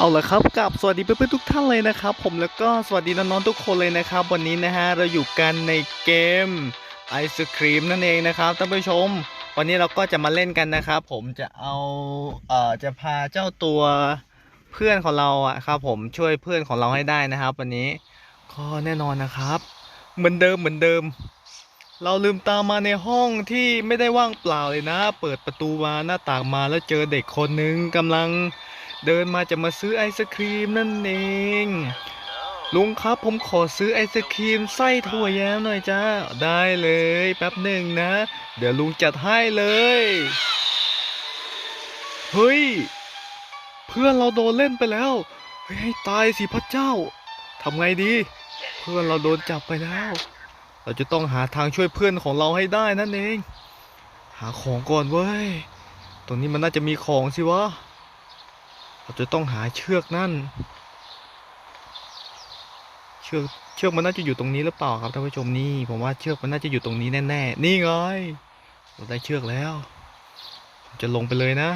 เอาละครับกับสวัสดีเพื่อนๆทุกท่านเลยนะครับ ผมแล้วก็สวัสดีน้องๆทุกคนเลยนะครับ วันนี้นะฮะเราอยู่กันในเกมไอศครีมนั่นเองนะครับท่านผู้ชม วันนี้เราก็จะมาเล่นกันนะครับ ผมจะเอาเอ่อจะพาเจ้าตัวเพื่อนของเราอะครับ ผมช่วยเพื่อนของเราให้ได้นะครับ วันนี้ก็แน่นอนนะครับ เหมือนเดิมเหมือนเดิม เราลืมตามมาในห้องที่ไม่ได้ว่างเปล่าเลยนะ เปิดประตูมาหน้าต่างมาแล้วเจอเด็กคนหนึ่งกำลัง เดินมาจะมาซื้อไอศครีมนั่นเอง ลุงครับผมขอซื้อไอศครีมไส้ถั่วแยมหน่อยจ้า ได้เลยแป๊บหนึ่งนะ เดี๋ยวลุงจัดให้เลย เฮ้ย เพื่อนเราโดนเล่นไปแล้ว เฮ้ยให้ตายสิพระเจ้าทำไงดี เพื่อนเราโดนจับไปแล้ว เราจะต้องหาทางช่วยเพื่อนของเราให้ได้นั่นเอง หาของก่อนเว้ย ตรงนี้มันน่าจะมีของสิวะ เราจะต้องหาเชือกนั่น เชือกเชือกมันน่าจะอยู่ตรงนี้หรือเปล่าครับท่านผู้ชมนี่ผมว่าเชือกมันน่าจะอยู่ตรงนี้แน่ๆนี่ไงเราได้เชือกแล้วผมจะลงไปเลยนะ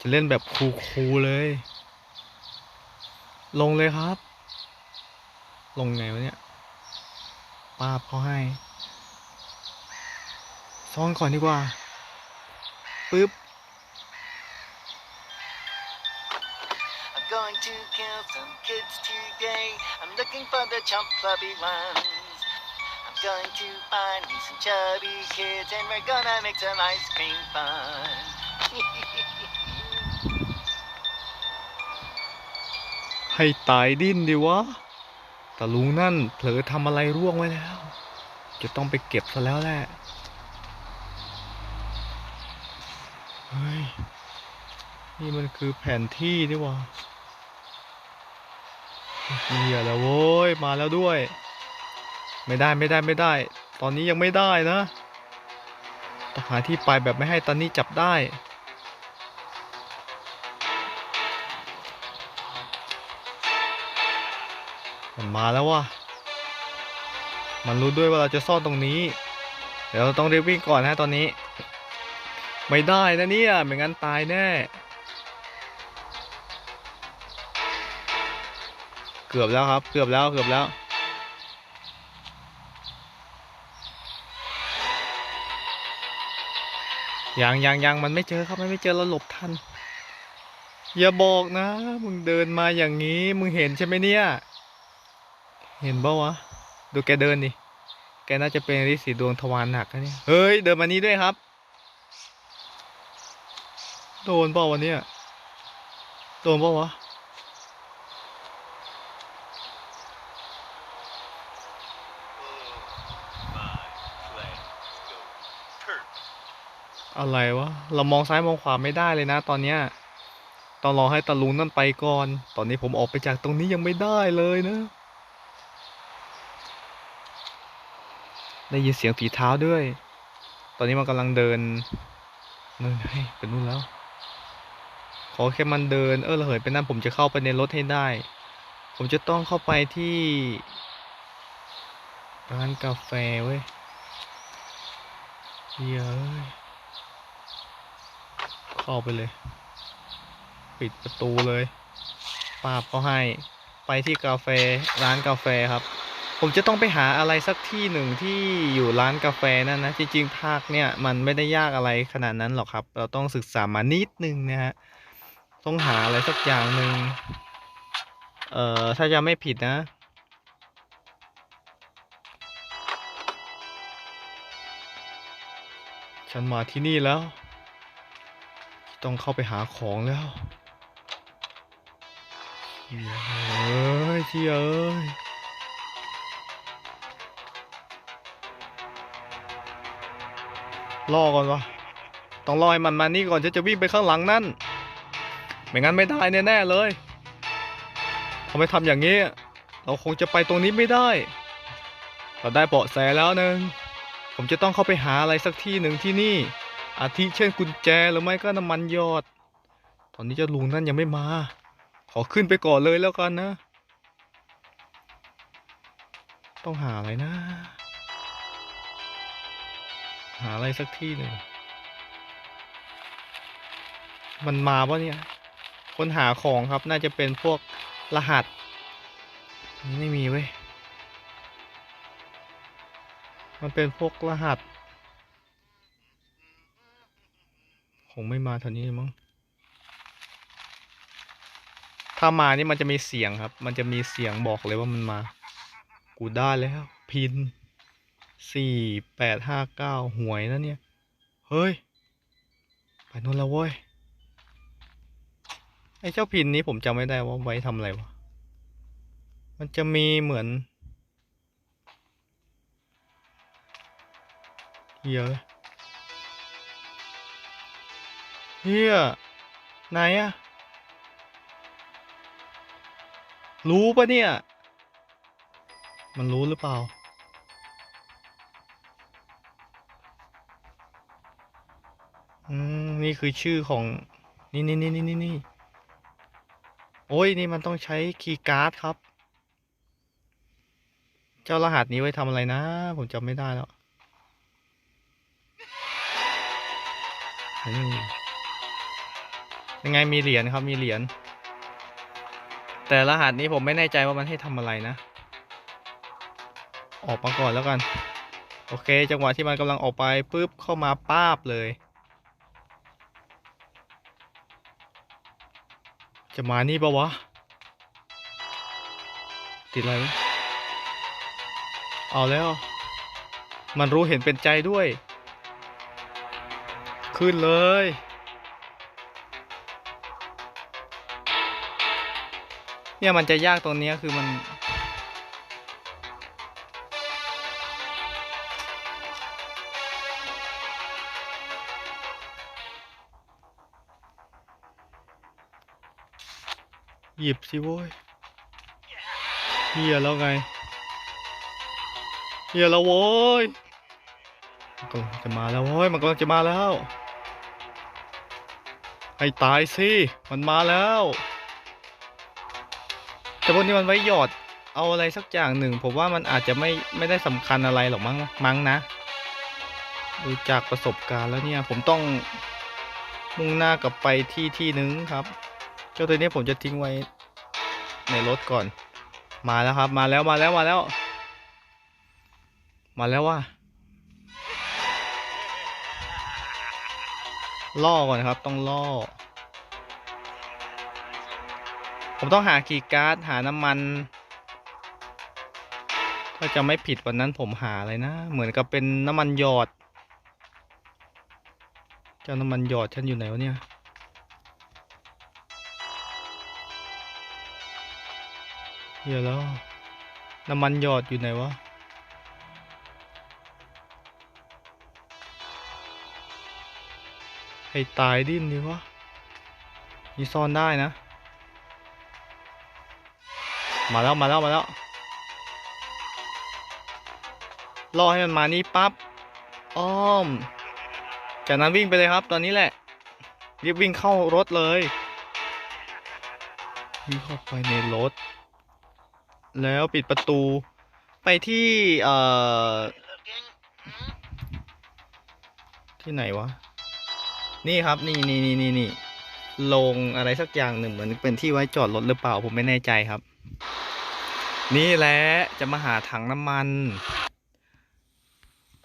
จะเล่นแบบคูลๆเลย ลงเลยครับ ลงไงวะเนี่ยป้าบเขาให้ซ่อนก่อนดีกว่าปึ๊บ I'm going to kill some kids today. I'm looking for the chump clubby ones. I'm going to find me some chubby kids and we're gonna make some ice cream fun. ให้ตายดิ้นดิวะ แต่ลุงนั่นเผลอทำอะไรร่วงไว้แล้ว จะต้องไปเก็บซะแล้วแหละ เฮ้ย นี่มันคือแผนที่นี่วะ เฮียแล้วโว้ยมาแล้วด้วย ไม่ได้ไม่ได้ไม่ได้ ตอนนี้ยังไม่ได้นะต้องหาที่ไปแบบไม่ให้ตอนนี้จับได้มันมาแล้วว่ะ มันรู้ด้วยว่าเราจะซ่อนตรงนี้ เดี๋ยวเราต้องรีบวิ่งก่อนนะตอนนี้ ไม่ได้นะเนี่ย ไม่งั้นตายแน่ เกือบแล้วครับ เกือบแล้ว เกือบแล้ว ยังยังยังมันไม่เจอครับ มันไม่เจอเราหลบทัน อย่าบอกนะ มึงเดินมาอย่างนี้ มึงเห็นใช่ไหมเนี่ย เห็นปะวะ ดูแกเดินดิ แกน่าจะเป็นฤทธิ์สีดวงทวารหนักนะเนี่ย เฮ้ย เดินมานี้ด้วยครับ โดนเปล่าวะเนี่ยโดนเปล่าวะ อะไรวะ เรามองซ้ายมองขวาไม่ได้เลยนะ ตอนเนี้ยต้องรอให้ตาลุงนั่นไปก่อน ตอนนี้ผมออกไปจากตรงนี้ยังไม่ได้เลยนะ ได้ยินเสียงฝีเท้าด้วย ตอนนี้มันกำลังเดินนู่นไงเป็นนู่นแล้ว ขอแค่มันเดิน เออระเหยไปนั่นผมจะเข้าไปในรถให้ได้ ผมจะต้องเข้าไปที่ร้านกาแฟเว้ยเยอ้ย เข้าไปเลย ปิดประตูเลยปาบเขาให้ไปที่กาแฟร้านกาแฟครับ ผมจะต้องไปหาอะไรสักที่หนึ่งที่อยู่ร้านกาแฟนั่นนะจริงๆภาคเนี่ยมันไม่ได้ยากอะไรขนาดนั้นหรอกครับ เราต้องศึกษามานิดนึงนะฮะต้องหาอะไรสักอย่างหนึ่งเอ่อถ้าจะไม่ผิดนะ ฉันมาที่นี่แล้ว ต้องเข้าไปหาของแล้วเหี้ยเอ้ยเชี่ยเอ้ยล่อก่อนวะต้องรอให้มันมานี่ก่อนฉันจะวิ่งไปข้างหลังนั่น ไม่งั้นไม่ได้แน่ๆเลยเขาไม่ทำอย่างนี้ เราคงจะไปตรงนี้ไม่ได้ เราได้เบาะแสแล้วหนึ่งผมจะต้องเข้าไปหาอะไรสักที่หนึ่งที่นี่ อาทิเช่นกุญแจหรือไม่ก็น้ำมันยอด ตอนนี้เจ้าลุงนั่นยังไม่มา ขอขึ้นไปก่อนเลยแล้วกันนะ ต้องหาอะไรนะ หาอะไรสักที่หนึ่งมันมาปะเนี่ยคนหาของครับน่าจะเป็นพวกรหัส นี่ไม่มีเว้ย มันเป็นพวกรหัส งไม่มาแถวนี้มั้ง ถ้ามานี่มันจะมีเสียงครับ มันจะมีเสียงบอกเลยว่ามันมา กูได้แล้ว พินสี่แปดห้าเก้าหวยนะเนี่ย เฮ้ย ไปนู่นแล้วเว้ย ไอ้เจ้าพินนี้ผมจำไม่ได้ว่าไว้ทำอะไรวะ มันจะมีเหมือนเฮีย เฮียไหนอะรู้ปะเนี่ย มันรู้หรือเปล่า อืม นี่คือชื่อของ นี่นี่นี่นี่นี่นี่โอ้ย นี่มันต้องใช้คีย์การ์ดครับ เจ้ารหัสนี้ไว้ทำอะไรนะ ผมจำไม่ได้แล้วอืม ยังไงมีเหรียญครับมีเหรียญแต่รหัสนี้ผมไม่แน่ใจว่ามันให้ทำอะไรนะ ออกมาก่อนแล้วกัน โอเค จังหวะที่มันกำลังออกไปปุ๊บเข้ามาป้าบเลย จะมานี่ปะวะ ติดอะไรเอาแล้ว มันรู้เห็นเป็นใจด้วย ขึ้นเลย เนี่ยมันจะยากตรงนี้คือมัน หยิบสิโว้ยเฮียแล้วไงเฮียแล้วโว้ยมันกำลังจะมาแล้วโว้ยมันกำลังจะมาแล้ว ให้ตายสิ มันมาแล้ว แต่พวกนี้มันไว้หยอดเอาอะไรสักอย่างหนึ่ง ผมว่ามันอาจจะไม่ไม่ได้สำคัญอะไรหรอกมั้งมั้งนะดูจากประสบการณ์แล้วเนี่ย ผมต้องมุ่งหน้ากลับไปที่ที่หนึ่งครับ เจ้าตัวนี้ผมจะทิ้งไว้ในรถก่อน มาแล้วครับ มาแล้วมาแล้วมาแล้ว มาแล้วว่าล่อก่อนครับ ต้องล่อ ผมต้องหาคีการ์ดหาน้ำมัน ถ้าจะไม่ผิดวันนั้นผมหาอะไรนะ เหมือนกับเป็นน้ำมันหยอด เจ้าน้ำมันหยอดฉันอยู่ไหนวะเนี่ยเดี๋ยวแล้วน้ำมันหยอดอยู่ไหนวะให้ตายดิ้นดีวะนี่ซ่อนได้นะ มาแล้วมาแล้วมาแล้วรอให้มันมานี่ปั๊บอ้อม จากนั้นวิ่งไปเลยครับ ตอนนี้แหละรีบวิ่งเข้ารถเลยวิ่งเข้าไปในรถ แล้วปิดประตู ไปที่เอ่อที่ไหนวะ นี่ครับนี่นี่นี่นี่นี่ลงอะไรสักอย่างหนึ่งเหมือนเป็นที่ไว้จอดรถหรือเปล่าผมไม่แน่ใจครับ นี่แหละจะมาหาถังน้ำมัน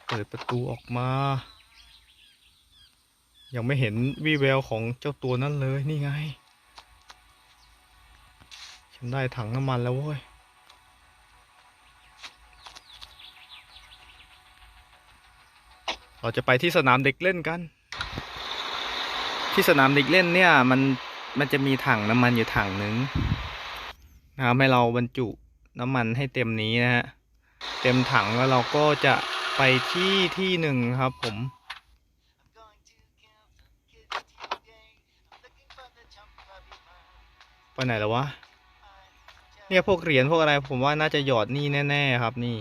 เปิดประตูออกมา ยังไม่เห็นวี่แววของเจ้าตัวนั้นเลยนี่ไง ฉันได้ถังน้ำมันแล้วเว้ยเราจะไปที่สนามเด็กเล่นกัน ที่สนามเด็กเล่นเนี่ยมันมันจะมีถังน้ำมันอยู่ถังหนึ่งนะครับให้เราบรรจุ น้ำมันให้เต็มนี้นะฮะเต็มถังแล้วเราก็จะไปที่ที่หนึ่งครับผม ไปไหนแล้ววะเนี่ยพวกเหรียญพวกอะไรผมว่าน่าจะหยอดนี่แน่ๆครับนี่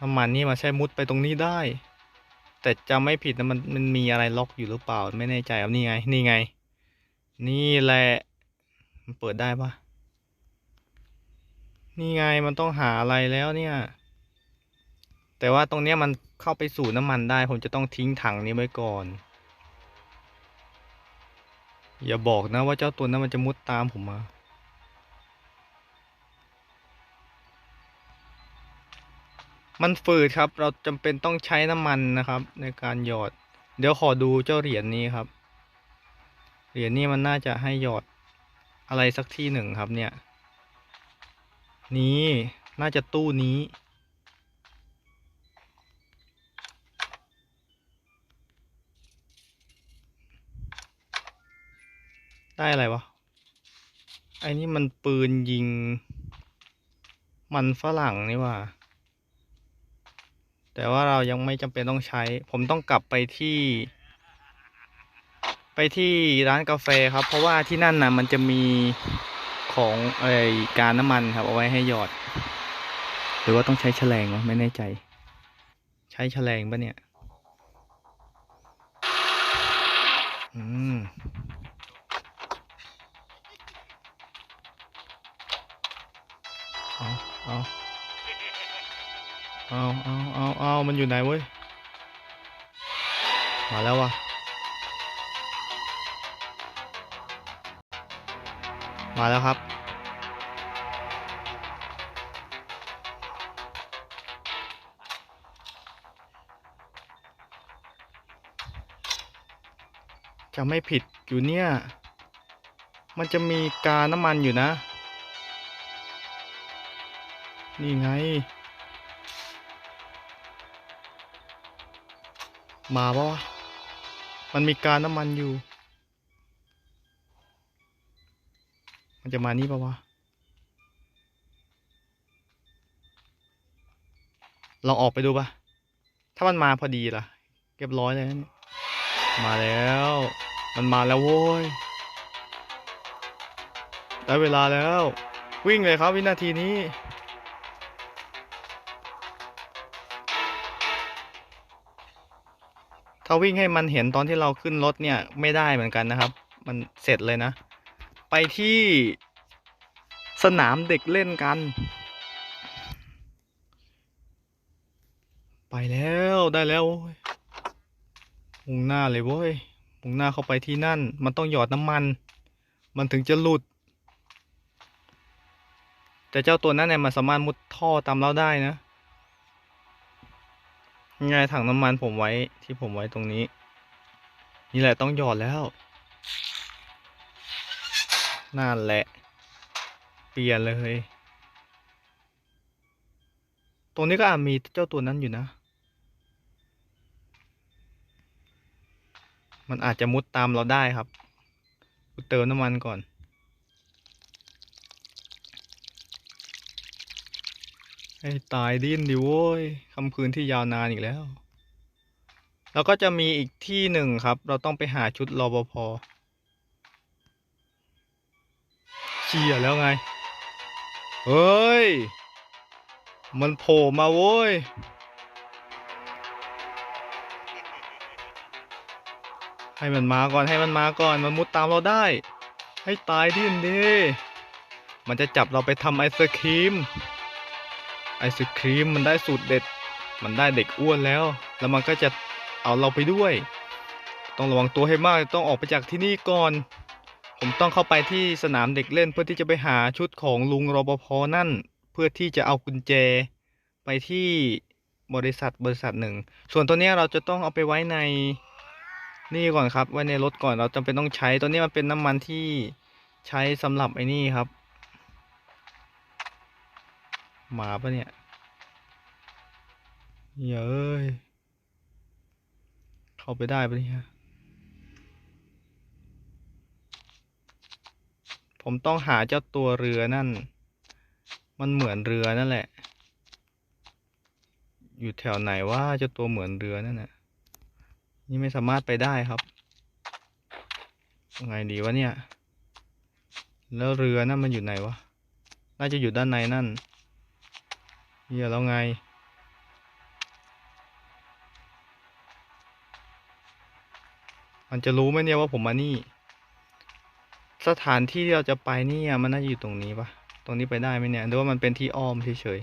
น้ำมันนี่มาใช้มุดไปตรงนี้ได้ แต่จำไม่ผิดนะมันมันมีอะไรล็อกอยู่หรือเปล่าไม่แน่ใจครับนี่ไง นี่ไง นี่แหละมันเปิดได้ปะ นี่ไงมันต้องหาอะไรแล้วเนี่ย แต่ว่าตรงเนี้ยมันเข้าไปสู่น้ำมันได้ ผมจะต้องทิ้งถังนี้ไว้ก่อน อย่าบอกนะว่าเจ้าตัวนั้นมันจะมุดตามผมมา มันฝืดครับ เราจำเป็นต้องใช้น้ำมันนะครับ ในการหยอด เดี๋ยวขอดูเจ้าเหรียญนี้ครับ เหรียญนี้มันน่าจะให้หยอดอะไรสักที่หนึ่งครับเนี่ย นี่น่าจะตู้นี้ ได้อะไรวะไอ้นี่มันปืนยิง มันฝรั่งนี่ว่าแต่ว่าเรายังไม่จำเป็นต้องใช้ ผมต้องกลับไปที่ ไปที่ร้านกาแฟครับ เพราะว่าที่นั่นนะมันจะมี ของไอการน้ำมันครับเอาไว้ให้หยอด หรือว่าต้องใช้แฉลงวะไม่แน่ใจ ใช้แฉลงปะเนี่ย อืมเอาเอาเอาเอาเอาเอามันอยู่ไหนเว้ย มาแล้ววะ มาแล้วครับ จะไม่ผิดอยู่เนี่ย มันจะมีกาน้ำมันอยู่นะ นี่ไง มาปะวะ มันมีกาน้ำมันอยู่ มันจะมานี่ปะวะลองออกไปดูปะถ้ามันมาพอดีล่ะเรียบร้อยเลยนะเนี่ยมาแล้ว มันมาแล้วโว้ย ได้เวลาแล้ว วิ่งเลยครับวินาทีนี้ ถ้าวิ่งให้มันเห็นตอนที่เราขึ้นรถเนี่ย ไม่ได้เหมือนกันนะครับ มันเสร็จเลยนะ ไปที่สนามเด็กเล่นกัน ไปแล้วได้แล้วมุ่งหน้าเลยเว้ยมุ่งหน้าเข้าไปที่นั่น มันต้องหยอดน้ำมัน มันถึงจะหลุด แต่เจ้าตัวนั้นเนี่ยมันสามารถมุดท่อตามเราได้นะไงถังน้ำมันผมไว้ที่ผมไว้ตรงนี้ นี่แหละต้องหยอดแล้ว นั่นแหละ เปลี่ยนเลย ตรงนี้ก็อาจมีเจ้าตัวนั้นอยู่นะ มันอาจจะมุดตามเราได้ครับเติมน้ำมันก่อนให้ตายดิ้นดิโว้ยคำคืนที่ยาวนานอีกแล้ว แล้วก็จะมีอีกที่หนึ่งครับ เราต้องไปหาชุดรอปภ เชียแล้วไง เฮ้ย มันโผล่มาโว้ย ให้มันมาก่อนให้มันมาก่อนมันมุดตามเราได้ ให้ตายดิ้นดิมันจะจับเราไปทำไอศครีม ไอศครีมมันได้สูตรเด็ด มันได้เด็กอ้วนแล้ว แล้วมันก็จะเอาเราไปด้วย ต้องระวังตัวให้มาก ต้องออกไปจากที่นี่ก่อน ผมต้องเข้าไปที่สนามเด็กเล่นเพื่อที่จะไปหาชุดของลุงรปภนั่น เพื่อที่จะเอากุญแจไปที่บริษัทบริษัทหนึ่ง ส่วนตัวเนี้ยเราจะต้องเอาไปไว้ในนี่ก่อนครับ ไว้ในรถก่อนเราจำเป็นต้องใช้ตัวนี้มันเป็นน้ำมันที่ใช้สำหรับไอ้นี่ครับหมาปะเนี่ยเย้ยเข้าไปได้ปะเนี่ย ผมต้องหาเจ้าตัวเรือนั่น มันเหมือนเรือนั่นแหละ อยู่แถวไหนว่าเจ้าตัวเหมือนเรือนั่นน่ะ นี่ไม่สามารถไปได้ครับยังไงดีวะเนี่ย แล้วเรือนั่นมันอยู่ไหนวะ น่าจะอยู่ด้านในนั่นเฮียแล้วไง มันจะรู้ไหมเนี่ยว่าผมมานี่ สถานที่ที่เราจะไปนี่มันน่าจะอยู่ตรงนี้ปะตรงนี้ไปได้ไหมเนี่ยหรือว่ามันเป็นที่อ้อมเฉย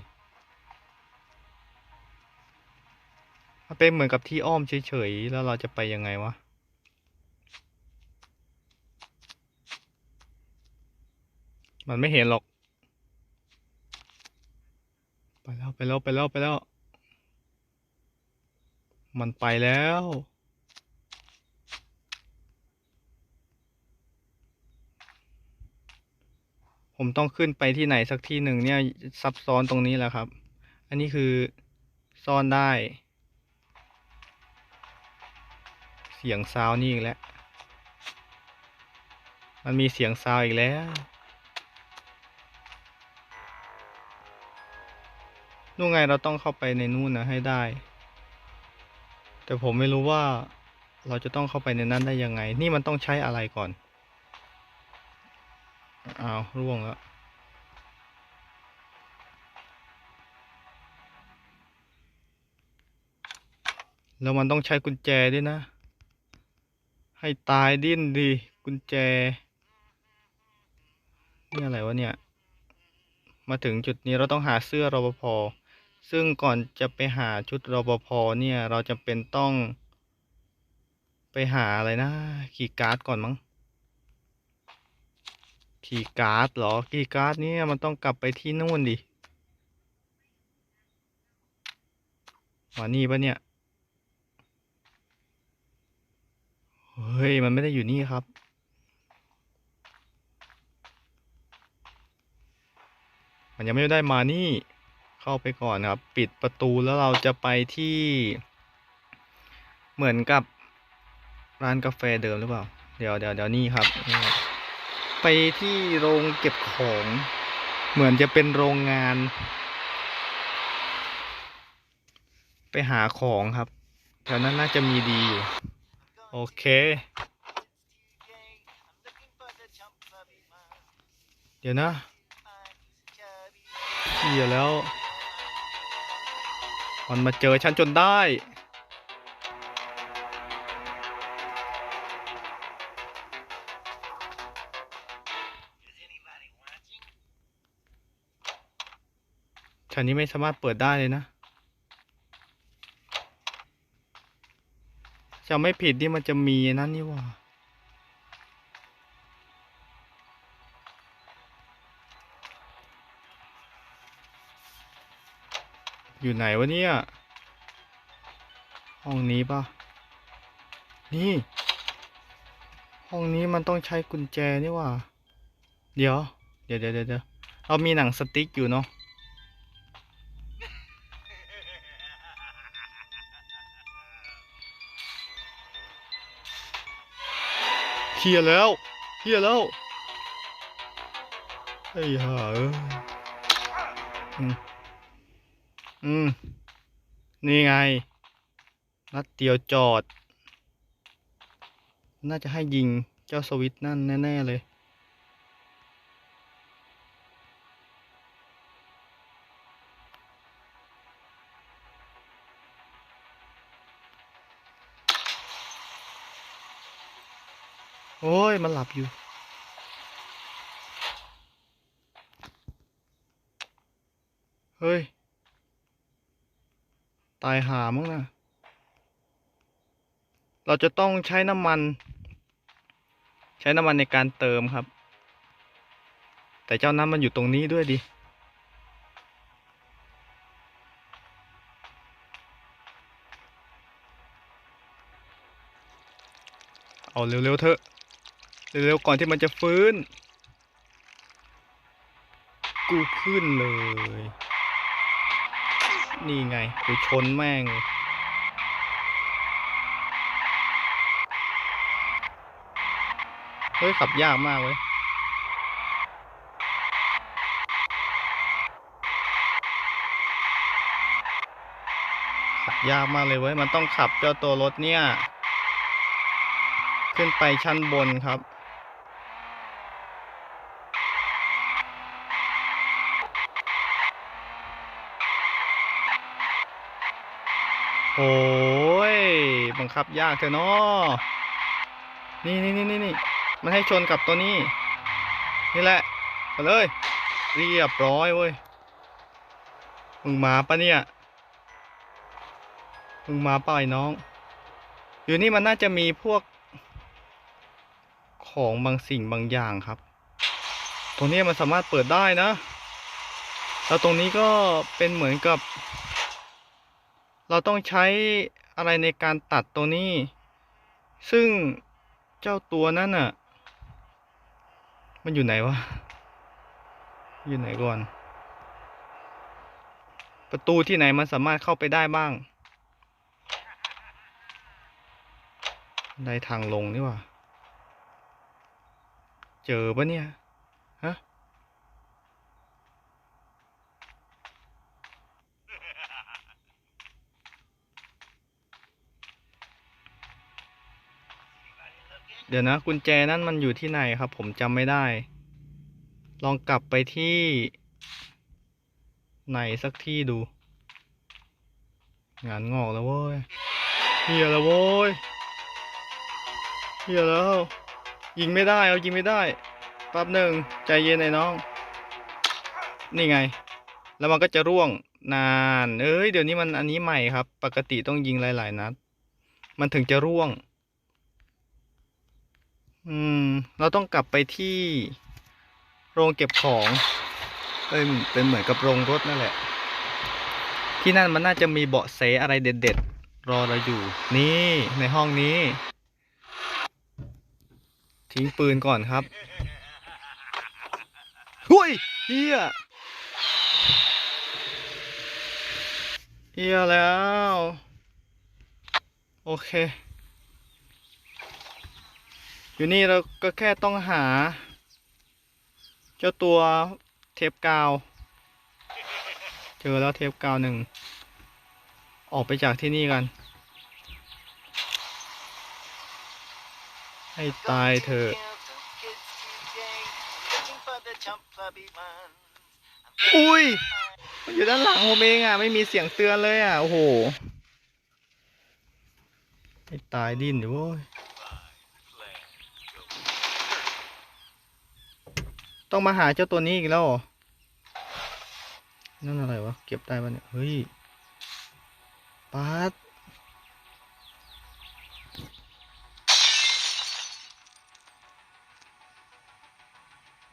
ๆมันเป็นเหมือนกับที่อ้อมเฉยๆแล้วเราจะไปยังไงวะมันไม่เห็นหรอก ไปแล้วไปแล้วไปแล้วไปแล้ว มันไปแล้ว ผมต้องขึ้นไปที่ไหนสักที่หนึ่งเนี่ยซับซ้อนตรงนี้แหละครับ อันนี้คือซ่อนได้ เสียงซาวนี่อีกแล้ว มันมีเสียงซาวอีกแล้ว นู่นไงเราต้องเข้าไปในนู่นนะให้ได้ แต่ผมไม่รู้ว่าเราจะต้องเข้าไปในนั้นได้ยังไง นี่มันต้องใช้อะไรก่อน อ้าวร่วงแล้ว แล้วมันต้องใช้กุญแจด้วยนะ ให้ตายดิ้นดีกุญแจ นี่อะไรวะเนี่ย มาถึงจุดนี้เราต้องหาเสื้อรปภ ซึ่งก่อนจะไปหาชุดรปภเนี่ย เราจำเป็นต้อง ไปหาอะไรนะคีย์การ์ดก่อนมั้ง คีย์การ์ดหรอคีย์การ์ดเนี่ยมันต้องกลับไปที่นู่นดิมานี่ปะเนี่ย เฮ้ย มันไม่ได้อยู่นี่ครับ มันยังไม่ได้มานี่ เข้าไปก่อนครับ ปิดประตูแล้วเราจะไปที่ เหมือนกับร้านกาแฟเดิมหรือเปล่า เดี๋ยวเดี๋ยวเดี๋ยวนี่ครับ ไปที่โรงเก็บของ เหมือนจะเป็นโรงงาน ไปหาของครับแถวนั้นน่าจะมีดีอยู่ โอเคเดี๋ยวนะเฮียแล้ว มันมาเจอฉันจนได้ ฉันนี้ไม่สามารถเปิดได้เลยนะจะไม่ผิดนี่มันจะมีนั่นนี่ว่าอยู่ไหนวะเนี่ย ห้องนี้ปะนี่ ห้องนี้มันต้องใช้กุญแจนี่ว่า เดี๋ยว เดี๋ยวเดี๋ยวเดี๋ยวเรามีหนังสติ๊กอยู่เนาะ เคลียแล้วเคลียแล้วไอ้ห่าเอ้ยอืมอืม นี่ไง นัดเดียวจอด น่าจะให้ยิงเจ้าสวิตนั่นแน่ ๆ เลย โอ้ย มันหลับอยู่ เฮ้ย ตายหามั้งนะ เราจะต้องใช้น้ำมัน ใช้น้ำมันในการเติมครับ แต่เจ้าน้ำมันอยู่ตรงนี้ด้วยดิเอาเร็วๆเถอะ เร็วๆก่อนที่มันจะฟื้น กูขึ้นเลย นี่ไง กูชนแม่ง เฮ้ย ขับยากมากเว้ยขับยากมากเลยเว้ย มันต้องขับเจ้าตัวรถเนี่ย ขึ้นไปชั้นบนครับ โอ้ยบังคับยากเถอะเนาะนี่นี่นี่นี่นี่มันให้ชนกับตัวนี้ นี่แหละไปเลย เรียบร้อยเว้ย มึงมาปะเนี่ย มึงมาปล่าไอ้น้อง อยู่นี่มันน่าจะมีพวก ของบางสิ่งบางอย่างครับ ตรงนี้มันสามารถเปิดได้นะ แล้วตรงนี้ก็เป็นเหมือนกับ เราต้องใช้อะไรในการตัดตรงนี้ ซึ่งเจ้าตัวนั้นน่ะ มันอยู่ไหนวะ อยู่ไหนก่อน ประตูที่ไหนมันสามารถเข้าไปได้บ้าง ได้ทางลงนี่ว่าเจอปะเนี่ย เดี๋ยวนะกุญแจนั้นมันอยู่ที่ไหนครับ ผมจำไม่ได้ ลองกลับไปที่ ไหนสักที่ดู งานงอกแล้วเว้ยเฮียแล้วเว้ยเฮียแล้ว ยิงไม่ได้เอายิงไม่ได้แป๊บหนึ่งใจเย็นไอ้น้อง นี่ไง แล้วมันก็จะร่วงนาน เอ้ย เดี๋ยวนี้มันอันนี้ใหม่ครับ ปกติต้องยิงหลาย ๆ นัด มันถึงจะร่วง อืม เราต้องกลับไปที่โรงเก็บของเป็นเป็นเหมือนกับโรงรถนั่นแหละ ที่นั่นมันน่าจะมีเบาะแสอะไรเด็ดๆ รอเราอยู่ นี่ในห้องนี้ ทิ้งปืนก่อนครับหุยเฮียเฮียแล้ว โอเค อยู่นี่เราก็แค่ต้องหา เจ้าตัวเทปกาว เจอแล้วเทปกาวหนึ่ง ออกไปจากที่นี่กัน ให้ตายเถอะอุ้ย มันอยู่ด้านหลังผมเองอะ ไม่มีเสียงเตือนเลยอะ โอ้โห ให้ตายดิ้นอยู่โว้ย ต้องมาหาเจ้าตัวนี้อีกแล้วเหรอนั่นอะไรวะ เก็บได้ปะเนี่ย เฮ้ยปาด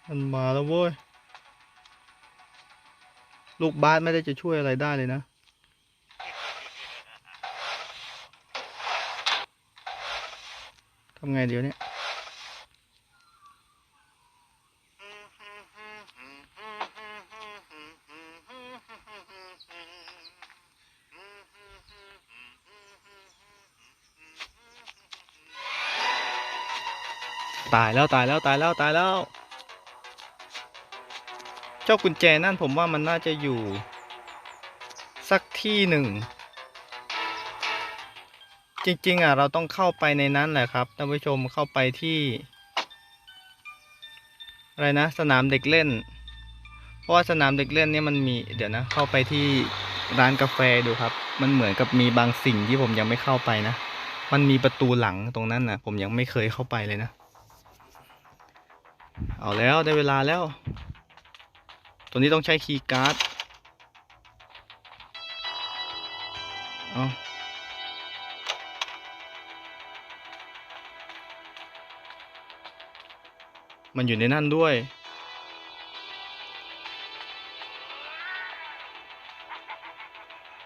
มันมาแล้วเว้ย ลูกบาสไม่ได้จะช่วยอะไรได้เลยนะ ทำไงเดี๋ยวนี้ ตายแล้วตายแล้วตายแล้วตายแล้ว เจ้ากุญแจนั่นผมว่ามันน่าจะอยู่ สักที่หนึ่ง จริงๆอะเราต้องเข้าไปในนั้นแหละครับท่านผู้ชมเข้าไปที่ อะไรนะ สนามเด็กเล่น เพราะว่าสนามเด็กเล่นเนี่ยมันมีเดี๋ยวนะ เข้าไปที่ร้านกาแฟดูครับ มันเหมือนกับมีบางสิ่งที่ผมยังไม่เข้าไปนะ มันมีประตูหลังตรงนั้นนะผมยังไม่เคยเข้าไปเลยนะ เอาแล้วได้เวลาแล้ว ตัวนี้ต้องใช้คีย์การ์ด เอามันอยู่ในนั่นด้วย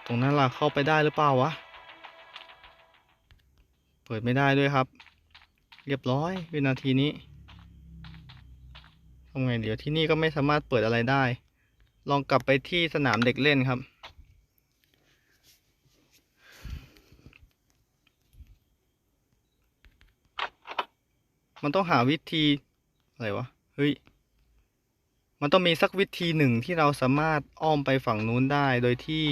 ตรงนั้นล่ะเข้าไปได้หรือเปล่าวะ เปิดไม่ได้ด้วยครับ เรียบร้อยวินาทีนี้ ทำไงเดี๋ยวที่นี่ก็ไม่สามารถเปิดอะไรได้ ลองกลับไปที่สนามเด็กเล่นครับ มันต้องหาวิธี อะไรวะ เฮ้ย มันต้องมีสักวิธีหนึ่งที่เราสามารถอ้อมไปฝั่งนู้นได้โดยที่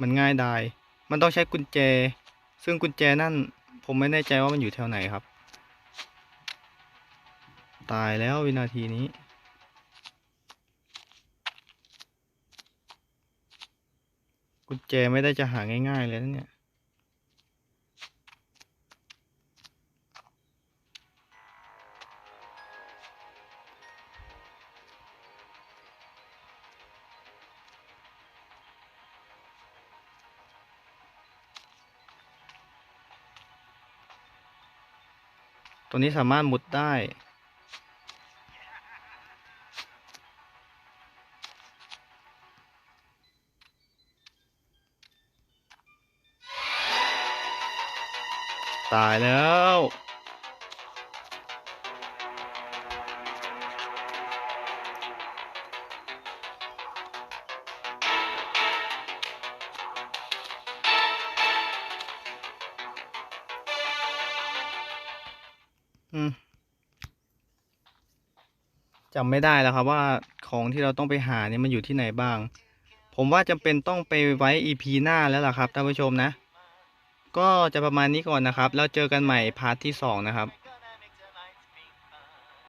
มันง่ายดาย มันต้องใช้กุญแจ ซึ่งกุญแจนั่น ผมไม่แน่ใจว่ามันอยู่แถวไหนครับ ตายแล้ววินาทีนี้ กุญแจไม่ได้จะหาง่าย ๆ เลยนะเนี่ย ตัวนี้สามารถมุดได้ ตายแล้วอืมจำไม่ได้แล้วครับว่าของที่เราต้องไปหาเนี่ยมันอยู่ที่ไหนบ้าง ผมว่าจำเป็นต้องไปไว้ EP หน้าแล้วล่ะครับท่านผู้ชมนะ ก็จะประมาณนี้ก่อนนะครับ แล้วเจอกันใหม่พาร์ทที่สองนะครับ